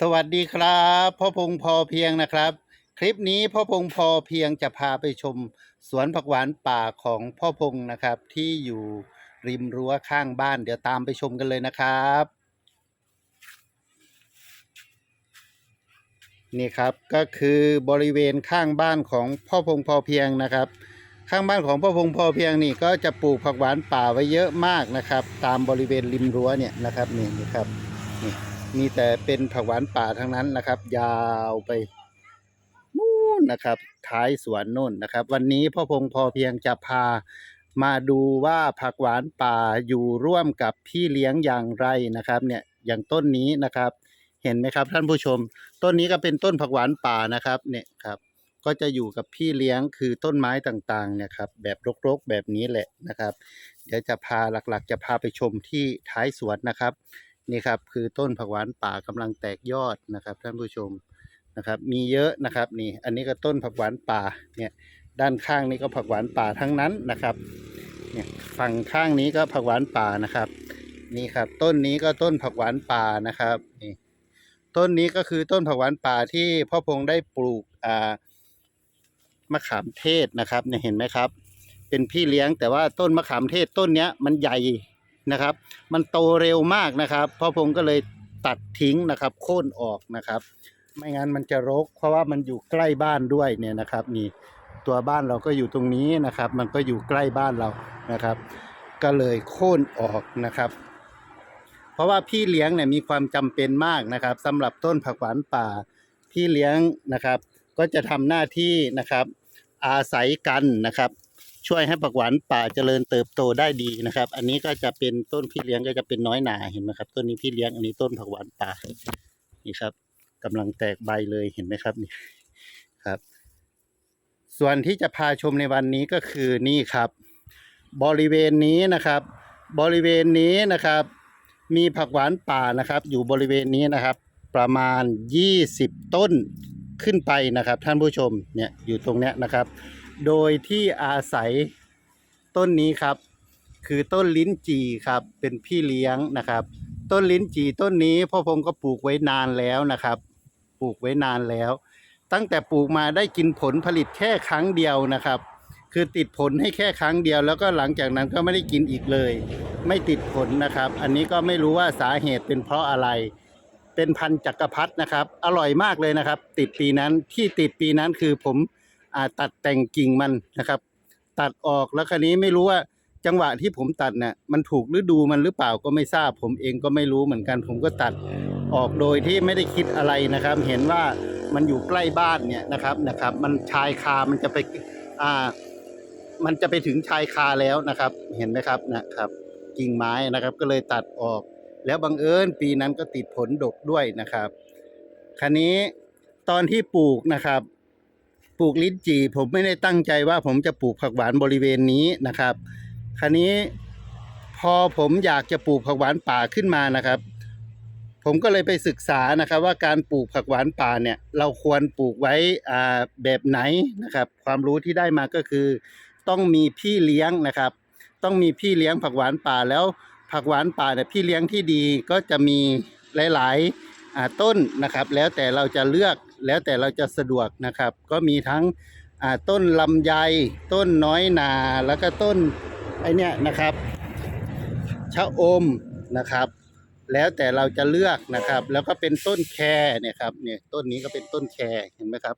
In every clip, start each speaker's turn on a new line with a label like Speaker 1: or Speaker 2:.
Speaker 1: สวัสดีครับพ่อพงพอเพียงนะครับ คลิปนี้พ่อพงพอเพียงจะพาไปชม สวนผักหวานป่าของพ่อพงนะครับ ที่อยู่ริมรั้วข้างบ้าน เดี๋ยวตามไปชมกันเลยนะครับ นี่ครับก็คือบริเวณข้างบ้านของพ่อพงพอเพียงนะครับ ข้างบ้านของพ่อพงพอเพียงนี่ก็จะปลูกผักหวานป่าไว้เยอะมากนะครับ ตามบริเวณริมรั้วเนี่ยนะครับนี่นี่ครับนี่ มีแต่เป็นผักหวานป่าทั้งนั้นนะครับ ยาวไปนู่นนะครับ ท้ายสวนนู่นนะครับ วันนี้พ่อพงพอเพียงจะพามาดูว่าผักหวานป่าอยู่ร่วมกับพี่เลี้ยงอย่างไรนะครับ เนี่ยอย่างต้นนี้นะครับ เห็นไหมครับท่านผู้ชม ต้นนี้ก็เป็นต้นผักหวานป่านะครับเนี่ยครับ ก็จะอยู่กับพี่เลี้ยงคือต้นไม้ต่างๆเนี่ยครับแบบรกๆแบบนี้แหละนะครับ เดี๋ยวจะพาหลักๆ จะพาไปชมที่ท้ายสวนนะครับ นี่ครับคือต้นผักหวานป่ากำลังแตกยอดนะครับท่านผู้ชมนะครับ มีเยอะนะครับนี่อันนี้ก็ต้นผักหวานป่าเนี่ยด้านข้างนี้ก็ผักหวานป่าทั้งนั้นนะครับเนี่ยฝั่งข้างนี้ก็ผักหวานป่านะครับ นี่ครับต้นนี้ก็ต้นผักหวานป่านะครับนี่ต้นนี้ก็คือต้นผักหวานป่าที่พ่อพงษ์ได้ปลูกอ่ามะขามเทศนะครับเนี่ยเห็นไหมครับ เป็นพี่เลี้ยงแต่ว่าต้นมะขามเทศต้นเนี้ยมันใหญ่ นะครับ มันโตเร็วมากนะครับพ่อพงษ์ก็เลยตัดทิ้งนะครับ โค่นออกนะครับ ไม่งั้นมันจะรก เพราะว่ามันอยู่ใกล้บ้านด้วยเนี่ยนะครับนี่ตัวบ้านเราก็อยู่ตรงนี้นะครับ มันก็อยู่ใกล้บ้านเรานะครับ ก็เลยโค่นออกนะครับ เพราะว่าพี่เลี้ยงเนี่ยมีความจำเป็นมากนะครับสำหรับต้นผักหวานป่าพี่เลี้ยงนะครับ ก็จะทำหน้าที่นะครับ อาศัยกันนะครับ ช่วยให้ผักหวานป่าเจริญเติบโตได้ดีนะครับ อันนี้ก็จะเป็นต้นพี่เลี้ยงก็จะเป็นน้อยหนาเห็นไหมครับ ต้นนี้พี่เลี้ยงอันนี้ต้นผักหวานป่านี่ครับกำลังแตกใบเลยเห็นไหมครับนี่ครับ ส่วนที่จะพาชมในวันนี้ก็คือนี่ครับ บริเวณนี้นะครับ บริเวณนี้นะครับ มีผักหวานป่านะครับ อยู่บริเวณนี้นะครับ ประมาณ 20 ต้นขึ้นไปนะครับ ท่านผู้ชมเนี่ยอยู่ตรงเนี้ยนะครับ โดยที่อาศัยต้นนี้ครับ คือต้นลิ้นจี่ครับ เป็นพี่เลี้ยงนะครับ ต้นลิ้นจี่ต้นนี้พ่อพงศ์ก็ปลูกไว้นานแล้วนะครับ ปลูกไว้นานแล้ว ตั้งแต่ปลูกมาได้กินผลผลิตแค่ครั้งเดียวนะครับ คือติดผลให้แค่ครั้งเดียว แล้วก็หลังจากนั้นก็ไม่ได้กินอีกเลย ไม่ติดผลนะครับ อันนี้ก็ไม่รู้ว่าสาเหตุเป็นเพราะอะไรเป็นพันธุ์จักรพรรดินะครับ อร่อยมากเลยนะครับ ติดปีนั้นที่ติดปีนั้นคือผม อ่าตัดแต่งกิ่งมันนะครับ ตัดออกแล้วคราวนี้ไม่รู้ว่าจังหวะที่ผมตัดเนี่ยมันถูกฤดูมันหรือเปล่าก็ไม่ทราบ ผมเองก็ไม่รู้เหมือนกัน ผมก็ตัดออกโดยที่ไม่ได้คิดอะไรนะครับ เห็นว่ามันอยู่ใกล้บ้านเนี่ยนะครับนะครับ มันชายคามันจะไปอ่ามันจะไปถึงชายคาแล้วนะครับ เห็นไหมครับนะครับ กิ่งไม้นะครับก็เลยตัดออก แล้วบังเอิญปีนั้นก็ติดผลดกด้วยนะครับคราวนี้ตอนที่ปลูกนะครับ ปลูกลิ้นจี่ผมไม่ได้ตั้งใจว่าผมจะปลูกผักหวานบริเวณนี้นะครับ คราวนี้พอผมอยากจะปลูกผักหวานป่าขึ้นมานะครับ ผมก็เลยไปศึกษานะครับ ว่าการปลูกผักหวานป่าเนี่ย เราควรปลูกไว้อ่าแบบไหนนะครับ ความรู้ที่ได้มาก็คือ ต้องมีพี่เลี้ยงนะครับ ต้องมีพี่เลี้ยงผักหวานป่าแล้วผักหวานป่าเนี่ยพี่เลี้ยงที่ดีก็จะมีหลายๆอ่าต้นนะครับ แล้วแต่เราจะเลือก แล้วแต่เราจะสะดวกนะครับ ก็มีทั้งต้นลำไย ต้นน้อยนาแล้วก็ต้นไอเนี้ยนะครับชะอมนะครับ แล้วแต่เราจะเลือกนะครับ แล้วก็เป็นต้นแคเนี่ยครับเนี่ยต้นนี้ก็เป็นต้นแคเห็นไหมครับ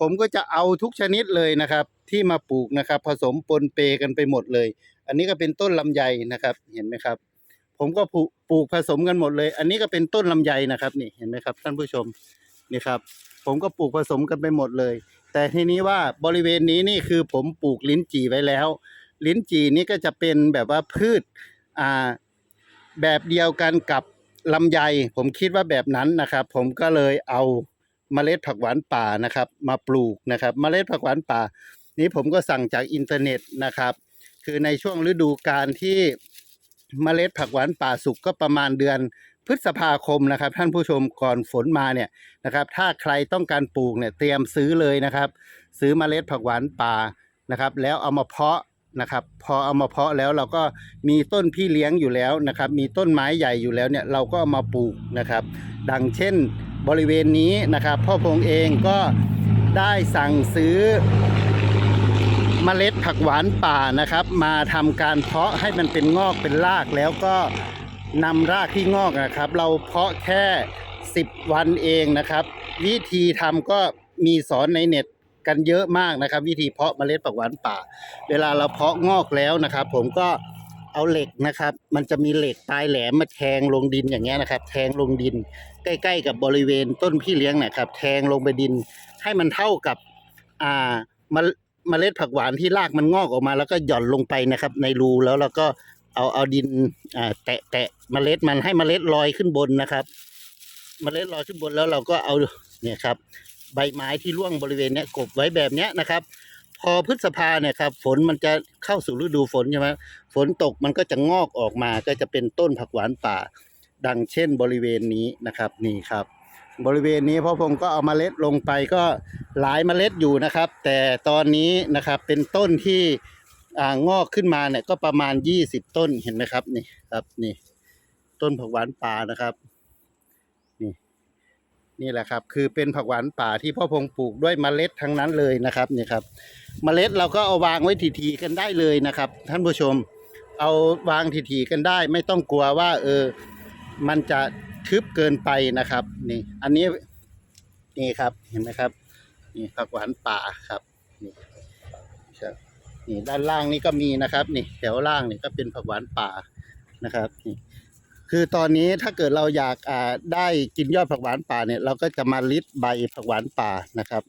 Speaker 1: ผมก็จะเอาทุกชนิดเลยนะครับ ที่มาปลูกนะครับ ผสมปนเปกันไปหมดเลย อันนี้ก็เป็นต้นลำไยนะครับเห็นไหมครับ ผมก็ปลูกผสมกันหมดเลย อันนี้ก็เป็นต้นลำไยนะครับนี่เห็นไหมครับท่านผู้ชมนี่ครับ ผมก็ปลูกผสมกันไปหมดเลย แต่ทีนี้ว่าบริเวณนี้นี่คือผมปลูกลิ้นจี่ไว้แล้ว ลิ้นจี่นี่ก็จะเป็นแบบว่าพืชอ่าแบบเดียวกันกับลำไย ผมคิดว่าแบบนั้นนะครับ ผมก็เลยเอาเมล็ดผักหวานป่านะครับ มาปลูกนะครับ เมล็ดผักหวานป่า นี้ผมก็สั่งจากอินเทอร์เน็ตนะครับ คือในช่วงฤดูกาลที่เมล็ดผักหวานป่าสุกก็ประมาณเดือน พฤษภาคมนะครับ ท่านผู้ชมก่อนฝนมาเนี่ยนะครับ ถ้าใครต้องการปลูกเนี่ยเตรียมซื้อเลยนะครับ ซื้อเมล็ดผักหวานป่านะครับ แล้วเอามาเพาะนะครับ พอเอามาเพาะแล้วเราก็มีต้นพี่เลี้ยงอยู่แล้วนะครับ มีต้นไม้ใหญ่อยู่แล้วเนี่ยเราก็เอามาปลูกนะครับ ดังเช่นบริเวณนี้นะครับ พ่อพงเองก็ได้สั่งซื้อเมล็ดผักหวานป่านะครับ มาทำการเพาะให้มันเป็นงอกเป็นรากแล้วก็ นำรากที่งอกนะครับ เราเพาะแค่ 10 วันเองนะครับ วิธีทำก็มีสอนในเน็ตกันเยอะมากนะครับ วิธีเพาะเมล็ดผักหวานป่า เวลาเราเพาะงอกแล้วนะครับ ผมก็เอาเหล็กนะครับ มันจะมีเหล็กปลายแหลมมาแทงลงดินอย่างเงี้ยนะครับ แทงลงดิน ใกล้ๆกับบริเวณต้นพี่เลี้ยงนะครับ แทงลงไปดิน ให้มันเท่ากับอ่ามลเมล็ดผักหวานที่รากมันงอกออกมา แล้วก็หย่อนลงไปนะครับ ในรูแล้วเราก็ เอาเอาดินอ่าแตะแตะเมล็ดมันให้เมล็ดลอยขึ้นบนนะครับ เมล็ดลอยขึ้นบนแล้วเราก็เอาเนี่ยครับ ใบไม้ที่ร่วงบริเวณเนี้ยกบไว้แบบเนี้ยนะครับ พอพฤษภาเนี่ยครับ ฝนมันจะเข้าสู่ฤดูฝนใช่ไหมฝนตกมันก็จะงอกออกมาก็จะเป็นต้นผักหวานป่า ดังเช่นบริเวณนี้นะครับนี่ครับบริเวณนี้พ่อพงก็เอาเมล็ดลงไปก็หลายเมล็ดอยู่นะครับ แต่ตอนนี้นะครับเป็นต้นที่ อ่างอกขึ้นมาเนี่ยก็ประมาณ20ต้นเห็นไหมครับนี่ครับนี่ ต้นผักหวานป่านะครับนี่นี่แหละครับ คือเป็นผักหวานป่าที่พ่อพงปลูกด้วยเมล็ดทั้งนั้นเลยนะครับนี่ครับ เมล็ดเราก็เอาวางไว้ทีๆกันได้เลยนะครับ ท่านผู้ชม เอาวางทีๆกันได้ ไม่ต้องกลัวว่า เออ มันจะทึบเกินไปนะครับ นี่ อันนี้นี่ครับเห็นไหมครับ นี่ผักหวานป่าครับ นี่ด้านล่างนี่ก็มีนะครับนี่แถวล่างนี่ก็เป็นผักหวานป่านะครับนี่คือตอนนี้ถ้าเกิดเราอยากอ่าได้กินยอดผักหวานป่าเนี่ย เราก็จะมาลิดใบผักหวานป่านะครับ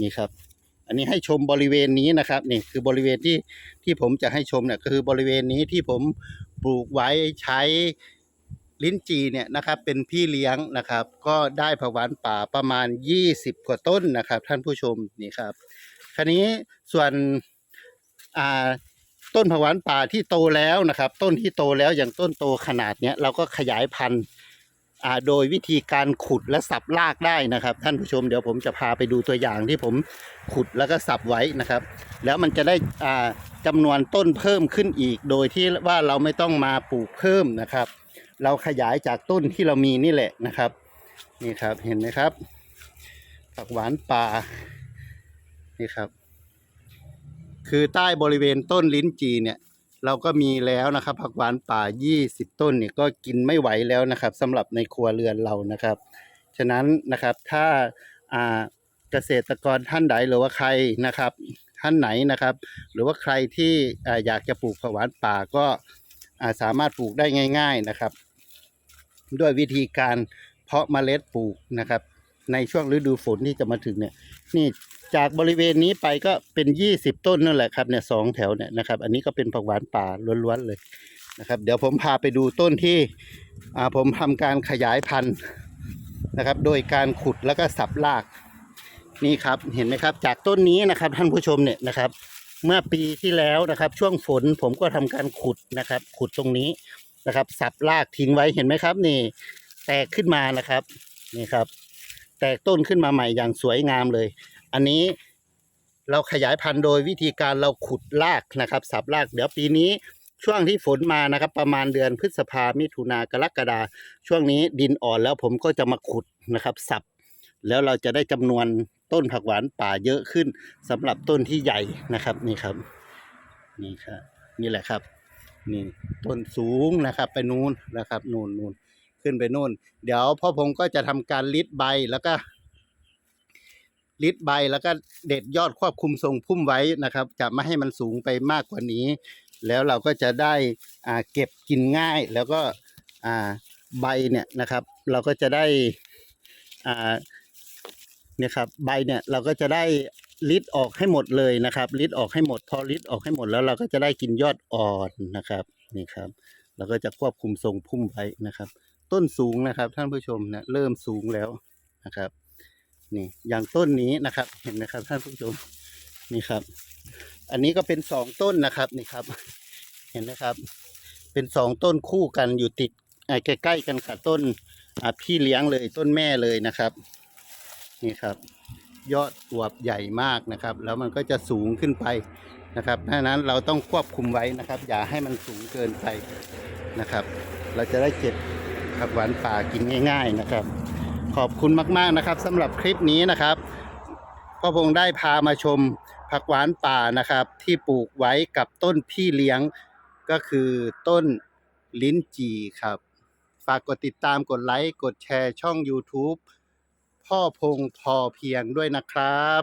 Speaker 1: นี่ครับ อันนี้ให้ชมบริเวณนี้นะครับนี่คือบริเวณที่ที่ผมจะให้ชมเนี่ยก็คือบริเวณนี้ที่ผมปลูกไว้ใช้ลิ้นจีเนี่ยนะครับเป็นพี่เลี้ยงนะครับ ก็ได้ผักหวานป่าประมาณ 20 กว่าต้นนะครับ ท่านผู้ชมนี่ครับคราวนี้ส่วน อ่าต้นผักหวานป่าที่โตแล้วนะครับ ต้นที่โตแล้วอย่างต้นโตขนาดเนี้ยเราก็ขยายพันธุ์โดยวิธีการขุดและสับรากได้นะครับ ท่านผู้ชมเดี๋ยวผมจะพาไปดูตัวอย่างที่ผมขุดแล้วก็สับไว้นะครับ แล้วมันจะได้อ่าจำนวนต้นเพิ่มขึ้นอีก โดยที่ว่าเราไม่ต้องมาปลูกเพิ่มนะครับ เราขยายจากต้นที่เรามีนี่แหละนะครับ นี่ครับเห็นไหมครับผักหวานป่านี่ครับ คือใต้บริเวณต้นลิ้นจีเนี่ย เราก็มีแล้วนะครับ ผักหวานป่า 20 ต้นเนี่ยก็กินไม่ไหวแล้วนะครับสำหรับในครัวเรือนเรานะครับ ฉะนั้นนะครับถ้าเกษตรกรท่านใดหรือว่าใครนะครับท่านไหนนะครับ หรือว่าใครที่อยากจะปลูกผักหวานป่าก็สามารถปลูกได้ง่าย ๆนะครับ ด้วยวิธีการเพาะเมล็ดปลูกนะครับ ในช่วงฤดูฝนที่จะมาถึงเนี่ย นี่ จากบริเวณนี้ไปก็เป็น20ต้นนั่นแหละครับเนี่ยสองแถวเนี่ยนะครับ อันนี้ก็เป็นผักหวานป่าล้วนๆเลยนะครับ เดี๋ยวผมพาไปดูต้นที่ผมทำการขยายพันธุ์นะครับ โดยการขุดแล้วก็สับรากนี่ครับเห็นไหมครับ จากต้นนี้นะครับท่านผู้ชมเนี่ยนะครับ เมื่อปีที่แล้วนะครับ ช่วงฝนผมก็ทำการขุดนะครับ ขุดตรงนี้นะครับ สับรากทิ้งไว้เห็นไหมครับ นี่ แตกขึ้นมานะครับนี่ครับ แตกต้นขึ้นมาใหม่อย่างสวยงามเลย อันนี้เราขยายพันธุ์โดยวิธีการเราขุดรากนะครับสับราก เดี๋ยวปีนี้ช่วงที่ฝนมานะครับ ประมาณเดือนพฤษภามิถุนากรกฎาช่วงนี้ดินอ่อนแล้วผมก็จะมาขุดนะครับ สับ แล้วเราจะได้จำนวนต้นผักหวานป่าเยอะขึ้นสำหรับต้นที่ใหญ่นะครับนี่ครับ นี่ครับนี่แหละครับ นี่ต้นสูงนะครับ ไปนู้นนะครับ นู่นนู่นขึ้นไปนู่น เดี๋ยวพ่อพงก็จะทำการลิดใบแล้วก็ ลิดใบแล้วก็เด็ดยอดควบคุมทรงพุ่มไว้นะครับ จะไม่ให้มันสูงไปมากกว่านี้ แล้วเราก็จะได้อ่าเก็บกินง่าย แล้วก็อ่าใบเนี่ยนะครับ เราก็จะได้อ่าเนี่ยครับใบเนี่ยเราก็จะได้ลิดออกให้หมดเลยนะครับลิดออกให้หมด พอลิดออกให้หมดแล้วเราก็จะได้กินยอดอ่อนนะครับนี่ครับ เราก็จะควบคุมทรงพุ่มไว้นะครับ ต้นสูงนะครับท่านผู้ชมเนะเริ่มสูงแล้วนะครับ นี่อย่างต้นนี้นะครับ เห็นไหมครับท่านผู้ชมนี่ครับ อันนี้ก็เป็นสองต้นนะครับนี่ครับ เห็นไหมครับ เป็นสองต้นคู่กันอยู่ติดใกล้ๆกันกับต้นพี่เลี้ยงเลยต้นแม่เลยนะครับ นี่ครับ ยอดอวบใหญ่มากนะครับ แล้วมันก็จะสูงขึ้นไปนะครับดังนั้นเราต้องควบคุมไว้นะครับ อย่าให้มันสูงเกินไปนะครับ เราจะได้เก็บผักหวานป่ากินง่าย ๆนะครับ ขอบคุณมาก ๆนะครับสำหรับคลิปนี้นะครับพ่อพงได้พามาชมผักหวานป่านะครับ ที่ปลูกไว้กับต้นพี่เลี้ยงก็คือต้นลิ้นจี่ครับ ฝากกดติดตามกดไลค์ กดแชร์ช่อง YouTube พ่อพงพอเพียงด้วยนะครับ